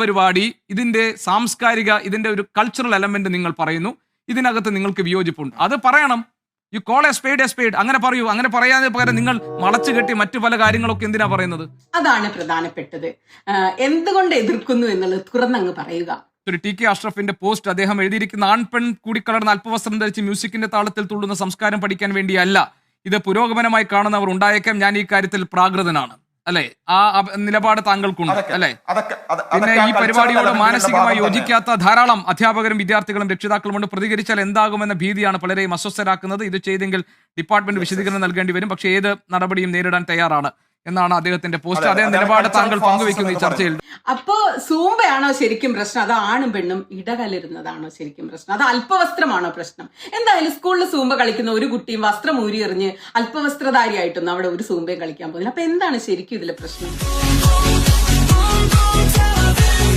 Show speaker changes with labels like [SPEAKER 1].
[SPEAKER 1] പരിപാടി ഇതിന്റെ സാംസ്കാരിക ഇതിന്റെ ഒരു കൾച്ചറൽ എലമെന്റ് നിങ്ങൾ പറയുന്നു. ഇതിനകത്ത് നിങ്ങൾക്ക് വിയോജിപ്പുണ്ട്. അത് പറയണം. You call a spade a spade അങ്ങനെ പറയൂ. അങ്ങനെ പറയാതെ പകരം നിങ്ങൾ മടച്ചു കെട്ടി മറ്റു പല കാര്യങ്ങളൊക്കെ എന്തിനാ പറയുന്നത്?
[SPEAKER 2] അതാണ് പ്രധാനപ്പെട്ടത്. എന്തുകൊണ്ട് എതിർക്കുന്നു എന്നുള്ളത് തുറന്നങ്ങ് പറയുക.
[SPEAKER 1] ഒരു ടി കെ അഷ്റഫിന്റെ പോസ്റ്റ് അദ്ദേഹം എഴുതിയിരിക്കുന്ന ആൺപെൺ കൂടിക്കലർന്ന അല്പവസ്ത്രം ധരിച്ച് മ്യൂസിക്കിന്റെ താളത്തിൽ തുള്ളുന്ന സംസ്കാരം പഠിക്കാൻ വേണ്ടിയല്ല. ഇത് പുരോഗമനമായി കാണുന്നവർ ഉണ്ടായേക്കാം. ഞാൻ ഈ കാര്യത്തിൽ പ്രാകൃതനാണ്. അല്ലെ? ആ നിലപാട് താങ്കൾക്കുണ്ട് അല്ലെ? പിന്നെ ഈ പരിപാടിയോട് മാനസികമായി യോജിക്കാത്ത ധാരാളം അധ്യാപകരും വിദ്യാർത്ഥികളും രക്ഷിതാക്കളും കൊണ്ട് പ്രതികരിച്ചാൽ എന്താകുമെന്ന ഭീതിയാണ് പലരെയും അസ്വസ്ഥരാക്കുന്നത്. ഇത് ചെയ്തെങ്കിൽ ഡിപ്പാർട്ട്മെന്റ് വിശദീകരണം നൽകേണ്ടി വരും. പക്ഷേ ഏത് നടപടിയും നേരിടാൻ തയ്യാറാണ്. എന്നാണ് അദ്ദേഹത്തിന്റെ പോസ്റ്റ്.
[SPEAKER 3] അതേ
[SPEAKER 1] നിലപാട് താങ്കൾ പങ്കുവെക്കുന്ന ഈ ചർച്ചയിൽ.
[SPEAKER 2] അപ്പോ സൂമ്പയാണോ ശരിക്കും പ്രശ്നം? അത് ആണും പെണ്ണും ഇടകലരുന്നതാണോ ശരിക്കും പ്രശ്നം? അത് അല്പവസ്ത്രമാണോ പ്രശ്നം? എന്തായാലും സ്കൂളിൽ സൂമ്പ കളിക്കുന്ന ഒരു കുട്ടിയും വസ്ത്രം ഊരി എറിഞ്ഞ് അല്പവസ്ത്രധാരിയായിട്ടൊന്നും അവിടെ ഒരു സൂമ്പയും കളിക്കാൻ പോകുന്നില്ല. അപ്പൊ എന്താണ് ശരിക്കും ഇതിലെ പ്രശ്നം?